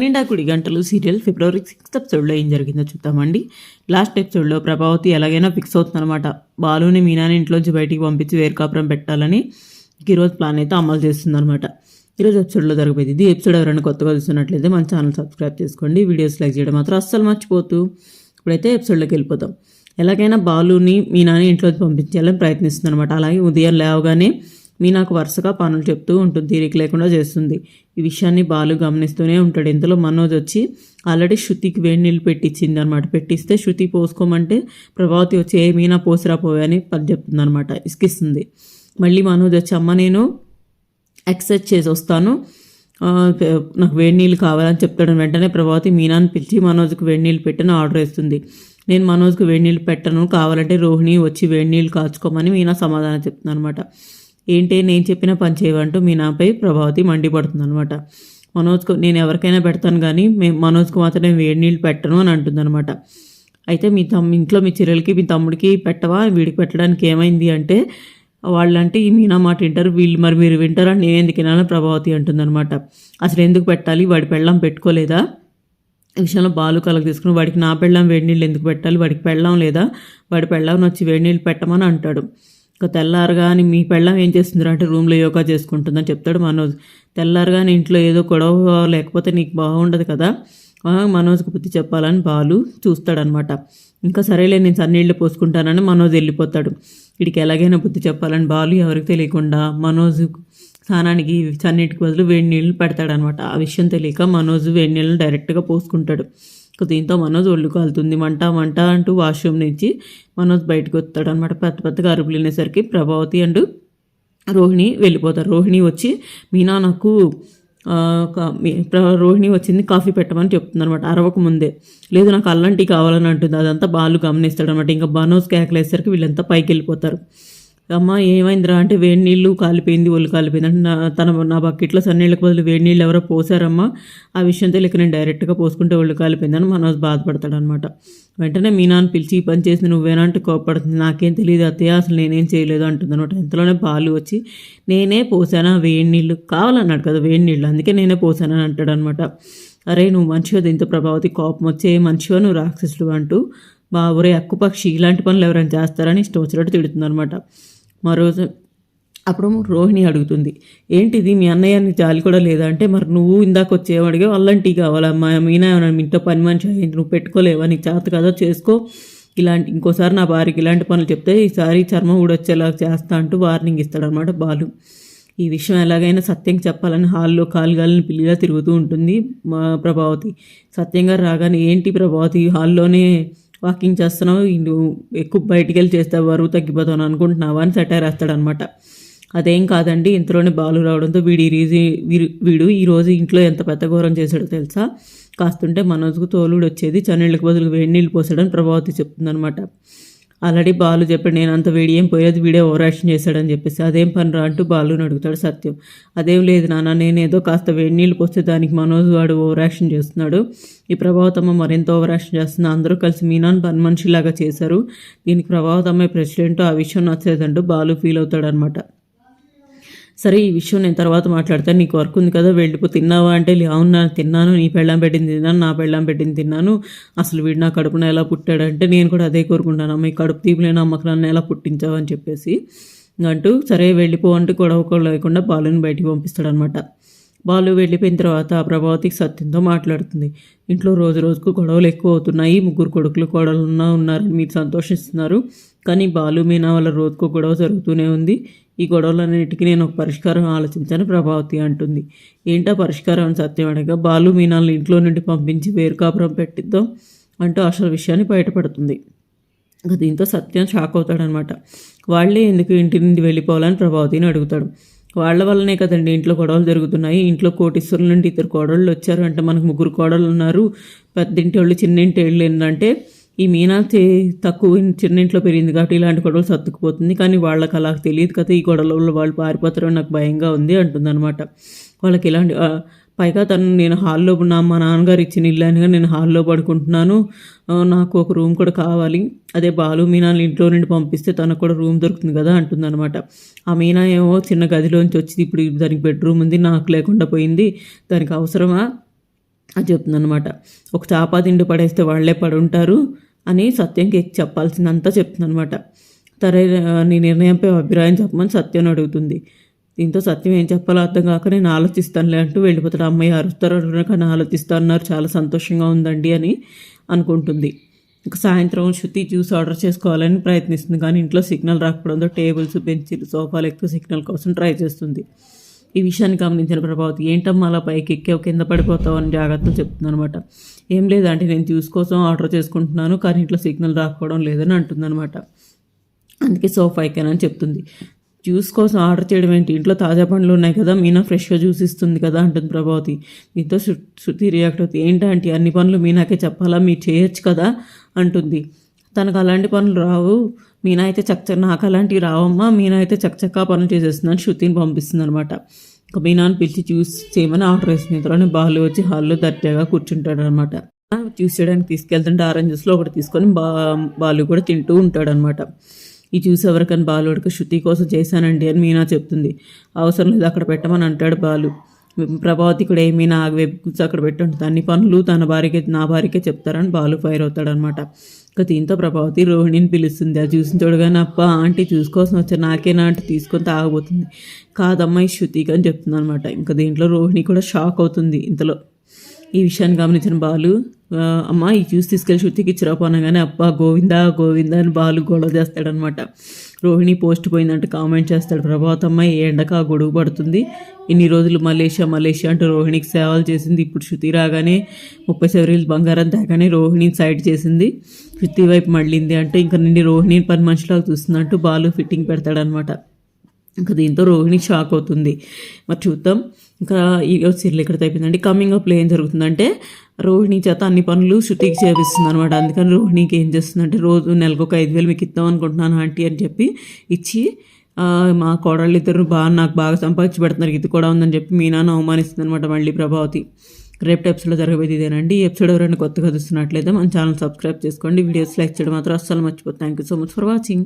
నిండాకుడి గంటలు సీరియల్ ఫిబ్రవరి సిక్స్త్ ఎపిసోడ్లో ఏం జరిగిందో చూద్దామండి. లాస్ట్ ఎపిసోడ్లో ప్రభావతి ఎలాగైనా ఫిక్స్ అవుతుందన్నమాట. బాలుని మీనాని ఇంట్లోంచి బయటికి పంపించి వేరుకాపురం పెట్టాలని ఈరోజు ప్లాన్ అయితే అమలు చేస్తుందన్నమాట. ఈరోజు ఎపిసోడ్లో జరగబోయేది ఇది. ఎపిసోడ్ ఎవరైనా కొత్తగా చూస్తున్నట్లయితే మన ఛానల్ సబ్స్క్రైబ్ చేసుకోండి వీడియోస్ లైక్ చేయడం మాత్రం అస్సలు మర్చిపోతూ ఇప్పుడైతే ఎపిసోడ్లోకి వెళ్ళిపోతాం ఎలాగైనా బాలుని మీనాని ఇంట్లోకి పంపించాలని ప్రయత్నిస్తుంది అనమాట అలాగే ఉదయం లేవగానే మీ నాకు వరుసగా పనులు చెప్తూ ఉంటుంది తీరిక లేకుండా చేస్తుంది. ఈ విషయాన్ని బాలు గమనిస్తూనే ఉంటాడు. ఇంతలో మనోజ్ వచ్చి ఆల్రెడీ శృతికి వేడి నీళ్ళు పెట్టించింది అనమాట పెట్టిస్తే శృతి పోసుకోమంటే ప్రభావతి వచ్చి ఏ మీనా పోసిరా పోయని పది చెప్తుంది అనమాట ఇసుకిస్తుంది. మళ్ళీ మనోజ్ వచ్చి అమ్మ నేను ఎక్సర్సైజ్ చేసి వస్తాను నాకు వేడి నీళ్ళు కావాలని చెప్తాడు వెంటనే ప్రభావతి మీనాని పిలిచి మనోజ్కి వేడి నీళ్ళు పెట్టని ఆర్డర్ ఇస్తుంది నేను మనోజ్కి వేడి నీళ్ళు పెట్టను. కావాలంటే రోహిణి వచ్చి వేడి నీళ్ళు కాచుకోమని మీనా సమాధానం చెప్తుంది అనమాట ఏంటి నేను చెప్పిన పని చేయవంటూ మీనాపై ప్రభావతి మండిపడుతుంది అనమాట మనోజ్కు నేను ఎవరికైనా పెడతాను కానీ మే మనోజ్కు మాత్రం వేడి నీళ్ళు పెట్టను అని అంటుందన్నమాట. అయితే మీ తమ్ ఇంట్లో మీ చెల్లెలకి మీ తమ్ముడికి పెట్టవా? వీడికి పెట్టడానికి ఏమైంది అంటే వాళ్ళంటే ఈ మీనా మాట వింటారు వీళ్ళు మరి మీరు వింటారా? నేను ఎందుకు వినాలని ప్రభావతి అంటుందన్నమాట. అసలు ఎందుకు పెట్టాలి? వాడి పెళ్ళం పెట్టుకోలేదా? ఈ విషయంలో బాలు కలకు తీసుకుని వాడికి నా పెళ్ళం వేడి నీళ్ళు ఎందుకు పెట్టాలి? వాడికి పెళ్ళం లేదా? వాడి పెళ్ళం వచ్చి వేడి నీళ్ళు పెట్టమని అంటాడు. ఇక తెల్లారగాని మీ పెళ్ళం ఏం చేస్తుందిరా అంటే రూమ్లో యోగా చేసుకుంటుందని చెప్తాడు మనోజ్. తెల్లారగాని ఇంట్లో ఏదో గొడవ లేకపోతే నీకు బాగుండదు కదా? మనోజ్కి బుద్ధి చెప్పాలని బాలు చూస్తాడనమాట. ఇంకా సరేలే నేను సన్నీళ్ళు పోసుకుంటానని మనోజ్ వెళ్ళిపోతాడు. వీడికి ఎలాగైనా బుద్ధి చెప్పాలని బాలు ఎవరికి తెలియకుండా మనోజ్ స్నానానికి చన్నీటికి బదులు వేడి నీళ్ళు పెడతాడనమాట. ఆ విషయం తెలియక మనోజ్ వేడి నీళ్ళు డైరెక్ట్గా పోసుకుంటాడు. దీంతో మనోజ్ ఒళ్ళు కాలుతుంది మంట మంట అంటూ వాష్రూమ్ నుంచి మనోజ్ బయటకు వస్తాడు అనమాట పెద్ద పెద్దగా అరుపులు వినేసరికి ప్రభావతి అండ్ రోహిణి వెళ్ళిపోతారు. రోహిణి వచ్చి మీనా నాకు రోహిణి వచ్చింది కాఫీ పెట్టమని చెప్తుంది అనమాట అరవక ముందే. లేదు నాకు అల్లం టీ కావాలని అంటుంది. అదంతా బాలు గమనిస్తాడు అనమాట ఇంకా బనోస్ కేకలేసరికి వీళ్ళంతా పైకి వెళ్ళిపోతారు. అమ్మ ఏమైందిరా? అంటే వేడి నీళ్ళు కాలిపోయింది ఒళ్ళు కాలిపోయింది. అంటే నా తన నా బకెట్లో సన్నీళ్ళకి బదులు వేడి నీళ్ళు ఎవరో పోసారమ్మా. ఆ విషయం తెలియక నేను డైరెక్ట్గా పోసుకుంటే ఒళ్ళు కాలిపోయిందని మనోజ్ బాధపడతాడు అనమాట వెంటనే మీనాన్ని పిలిచి ఈ పని చేసి నువ్వేనా అంటే కోపడుతుంది. నాకేం తెలియదు అత్తయ్య అసలు నేనేం చేయలేదు అంటుంది అనమాట ఇంతలోనే పాలు వచ్చి నేనే పోసానా వేడి నీళ్ళు? కావాలన్నాడు కదా వేడి నీళ్ళు అందుకే నేనే పోసానని అంటాడు అనమాట అరే నువ్వు మంచిగా దీంతో ప్రభావతి కోపం వచ్చే మంచిగా నువ్వు రాక్షసుడు అంటూ మా ఊరే అక్కుపక్షి ఇలాంటి పనులు ఎవరైనా చేస్తారని ఇష్టం వచ్చినట్టు తిడుతుంది అనమాట మరోజు అప్పుడు రోహిణి అడుగుతుంది ఏంటిది మీ అన్నయ్యని జాలి కూడా లేదా? అంటే మరి నువ్వు ఇందాక వచ్చేవాడిగా అల్లం టీ కావాలా? మా మీనా ఏమన్నా మీ ఇంట్లో పని మనిషి అయ్యింది నువ్వు పెట్టుకోలేవా? నీకు చేత కదా చేసుకో. ఇలాంటి ఇంకోసారి నా భార్యకి ఇలాంటి పనులు చెప్తే ఈసారి చర్మం ఊడొచ్చేలా చేస్తా అంటూ వార్నింగ్ ఇస్తాడనమాట బాలు. ఈ విషయం ఎలాగైనా సత్యంకి చెప్పాలని హాల్లో కాలుగాలని పిల్లిగా తిరుగుతూ ఉంటుంది మా ప్రభావతి. సత్యంగా రాగానే ఏంటి ప్రభావతి హాల్లోనే వాకింగ్ చేస్తున్నావు ఎక్కువ బయటికి వెళ్ళి చేస్తే బరువు తగ్గిపోతాను అనుకుంటున్నావా అని సెటైర్ వేస్తాడనమాట. అదేం కాదండి ఇంతలోనే బాలు రావడంతో వీడి రీజీ వీడు ఈరోజు ఇంట్లో ఎంత పెద్ద ఘోరం చేశాడో తెలుసా? కాస్తుంటే మనోజ్కు తోలుడు వచ్చేది చన్నీళ్ళకి బదులు వేడి నీళ్ళు పోసాడని ప్రభావతి చెప్తుందనమాట. ఆల్రెడీ బాలు చెప్పాడు నేను అంత వేడి ఏం పోయేది వీడే ఓవరాక్షన్ చేశాడని చెప్పేసి. అదేం పని రా అంటూ బాలుని అడుగుతాడు సత్యం. అదేం లేదు నాన్న నేను ఏదో కాస్త వేడి నీళ్ళు పోస్తే దానికి మనోజ్ వాడు ఓవరాక్షన్ చేస్తున్నాడు. ఈ ప్రభావతమ్మ మరింత ఓవరాక్షన్ చేస్తుంది. అందరూ కలిసి మీనాన్ పని మనిషిలాగా చేశారు. దీనికి ప్రభావతమ్మ ప్రెసిడెంట్ ఆ విషయం నచ్చలేదంటూ బాలు ఫీల్ అవుతాడనమాట సరే ఈ విషయం నేను తర్వాత మాట్లాడతాను నీకు వర్క్ ఉంది కదా వెళ్ళిపో తిన్నావా అంటే "లే, అవును తిన్నాను. నీ పెళ్ళాం పెట్టింది తిన్నాను నా పెళ్ళాం పెట్టింది తిన్నాను. అసలు వీడు నా కడుపున ఎలా పుట్టాడంటే నేను కూడా అదే కోరుకుంటాను. అమ్మ ఈ కడుపు తీపులేని అమ్మకు నన్ను ఎలా పుట్టించావు అని చెప్పేసి. అంటూ సరే వెళ్ళిపో అంటూ గొడవ లేకుండా బాలుని బయటికి పంపిస్తాడనమాట బాలు వెళ్ళిపోయిన తర్వాత ఆ ప్రభావతికి సత్యంతో మాట్లాడుతుంది. ఇంట్లో రోజు రోజుకు గొడవలు ఎక్కువ అవుతున్నాయి ముగ్గురు కొడుకులు కోడలు ఉన్నారని మీరు సంతోషిస్తున్నారు. కానీ బాలు మీనా వాళ్ళ రోజుకు గొడవ జరుగుతూనే ఉంది. ఈ గొడవలన్నిటికీ నేను ఒక పరిష్కారం ఆలోచించాను ప్రభావతి అంటుంది. ఏంటా పరిష్కారం అని సత్యం అడగా. బాలు మీనాలను ఇంట్లో నుండి పంపించి వేరు కాపురం పెట్టిద్దాం అంటూ అసలు విషయాన్ని బయటపడుతుంది. దీంతో సత్యం షాక్ అవుతాడనమాట. వాళ్ళే ఎందుకు ఇంటి నుండి వెళ్ళిపోవాలని ప్రభావతిని అడుగుతాడు. వాళ్ళ వల్లనే కదండి ఇంట్లో గొడవలు జరుగుతున్నాయి. ఇంట్లో కోటీశ్వరుల నుండి ఇద్దరు కోడళ్ళు వచ్చారు. అంటే మనకు ముగ్గురు కోడళ్ళు ఉన్నారు. పెద్దింటి వాళ్ళు చిన్నింటి వాళ్ళు ఏంటంటే ఈ మీనాక్షి తక్కువ చిన్నింట్లో పెరిగింది కాబట్టి ఇలాంటి గొడవలు సర్దుకుపోతుంది. కానీ వాళ్ళకి అలా తెలియదు కదా ఈ గొడవల వాళ్ళు పారిపోతారని నాకు భయంగా ఉంది అంటుందన్నమాట. వాళ్ళకి ఇలాంటి పైగా తను నేను హాల్లో నా మా నాన్నగారు ఇచ్చిన ఇల్లు నేను హాల్లో పడుకుంటున్నాను. నాకు ఒక రూమ్ కూడా కావాలి. అదే బాలు మీనాని ఇంట్లో నుండి పంపిస్తే తనకు కూడా రూమ్ దొరుకుతుంది కదా అంటుందన్నమాట. ఆ మీనా ఏమో చిన్న గదిలోంచి వచ్చింది. ఇప్పుడు దానికి బెడ్రూమ్ ఉంది నాకు లేకుండా పోయింది. దానికి అవసరమా? అని చెప్తుంది అనమాట ఒక చాప తిండి పడేస్తే వాళ్ళే పడుంటారు అని సత్యంకి చెప్పాల్సిందంతా చెప్తుంది అనమాట సరే నీ నిర్ణయంపై అభిప్రాయం చెప్పమని సత్యం అడుగుతుంది. దీంతో సత్యం ఏం చెప్పాలో అర్థం కాక నేను ఆలోచిస్తానులే అంటూ వెళ్ళిపోతాడు. అమ్మాయి అరుస్తారు కానీ ఆలోచిస్తా అన్నారు. చాలా సంతోషంగా ఉందండి అని అనుకుంటుంది. ఇంకా సాయంత్రం శృతి జ్యూస్ ఆర్డర్ చేసుకోవాలని ప్రయత్నిస్తుంది. కానీ ఇంట్లో సిగ్నల్ రాకపోవడంతో టేబుల్స్ బెంచీలు సోఫాలు ఎక్కువ సిగ్నల్ కోసం ట్రై చేస్తుంది. ఈ విషయాన్ని గమనించిన ప్రభావతి ఏంటమ్మా అలా పైకి ఎక్కావు? కింద పడిపోతావు? అని జాగ్రత్తలు చెప్తుంది అనమాట ఏం లేదంటే నేను జ్యూస్ కోసం ఆర్డర్ చేసుకుంటున్నాను కానీ ఇంట్లో సిగ్నల్ రాకపోవడం లేదని అంటుందన్నమాట. అందుకే సోఫా ఎక్కానని చెప్తుంది. జ్యూస్ కోసం ఆర్డర్ చేయడం ఏంటి? ఇంట్లో తాజా పండ్లు ఉన్నాయి కదా మీనా ఫ్రెష్గా జ్యూస్ ఇస్తుంది కదా అంటుంది ప్రభావతి. దీంతో శృతి రియాక్ట్ అవుతుంది. ఏంటంటే అన్ని పనులు మీనాకే చెప్పాలా? మీరు చేయొచ్చు కదా అంటుంది. తనకు అలాంటి పనులు రావు. మీనా అయితే చక్క నాకు అలాంటివి రావమ్మా. మీనా అయితే చక్కచక్క పనులు చేసేస్తుందని శృతిని పంపిస్తుంది అనమాట ఇంకా మీనాను పిలిచి జ్యూస్ చేయమని ఆర్డర్ చేస్తుంది తర్వాత బాలు వచ్చి హాల్లో దర్జాగా కూర్చుంటాడు అనమాట జ్యూస్ చేయడానికి తీసుకెళ్తుంటే ఆరెంజ్ జ్యూస్లో ఒకటి తీసుకొని బా బాలు కూడా తింటూ ఉంటాడనమాట ఈ చూసేవరకని ఎవరికైనా బాలుడికి శృతి కోసం చేశానండి అని మీనా చెప్తుంది. అవసరం లేదు అక్కడ పెట్టమని అంటాడు బాలు. ప్రభావతి కూడా ఏమైనా నా అక్కడ పెట్టండి. అన్ని పనులు తన భార్యకే నా భార్యకే చెప్తారని బాలు ఫైర్ అవుతాడనమాట ఇక దీంతో ప్రభావతి రోహిణిని పిలుస్తుంది. అది చూసిన చూడగానే అప్ప ఆంటీ చూసుకోసం వచ్చారు. నాకేనా ఆంటీ తీసుకొని తాగబోతుంది. కాదమ్మాయి శృతికి అని చెప్తుంది అనమాట ఇంకా దీంట్లో రోహిణి కూడా షాక్ అవుతుంది ఇంతలో. ఈ విషయాన్ని గమనించిన బాలు అమ్మ ఈ జ్యూస్ తీసుకెళ్ళి శృతికి ఇచ్చిరాపోనగానే అబ్బా గోవిందా గోవిందా అని బాలు గొడవ చేస్తాడనమాట. రోహిణి పోస్ట్ పోయిందంటే కామెంట్ చేస్తాడు. ప్రభావతమ్మ ఏ ఎండక గొడుగు పడుతుంది. ఇన్ని రోజులు మలేషియా మలేషియా అంటూ రోహిణికి సేవలు చేసింది. ఇప్పుడు శృతి రాగానే ముప్పై సెవరీలు బంగారం తేగానే రోహిణిని సైడ్ చేసింది. శృతి వైపు మళ్ళింది అంటే ఇంకా నిండి రోహిణిని పని మనిషిలాగా చూస్తుందంటూ బాలు ఫిట్టింగ్ పెడతాడనమాట. ఇంకా దీంతో రోహిణి షాక్ అవుతుంది. మరి చూద్దాం. ఇంకా ఈ సీరియల్ ఎక్కడ అయిపోయిందండి కమింగ్ అప్లో ఏం జరుగుతుందంటే రోహిణి చేత అన్ని పనులు శృతికి చేపిస్తుంది అనమాట అందుకని రోహిణికి ఏం చేస్తుందంటే రోజు నెలకు ఒక ఐదు వేలు మీకు ఇద్దాం అనుకుంటున్నాను ఆంటీ అని చెప్పి ఇచ్చి మా కోడళ్ళు ఇద్దరు బాగా నాకు బాగా సంపాదించి పెడుతున్నారు. ఇది కూడా ఉందని చెప్పి మీ నాన్న అవమానిస్తుంది అనమాట మళ్ళీ ప్రభావతి. రేపటి ఎపిసోడ్లో జరగబోయేది ఇదేనండి. ఈ ఎపిసోడ్ ఎవరైనా కొత్తగా చూస్తున్నట్లయితే మన ఛానల్ సబ్స్క్రైబ్ చేసుకోండి. వీడియోస్ లైక్ చేయడం మాత్రం అస్సలు మర్చిపోతుంది thank you so much for watching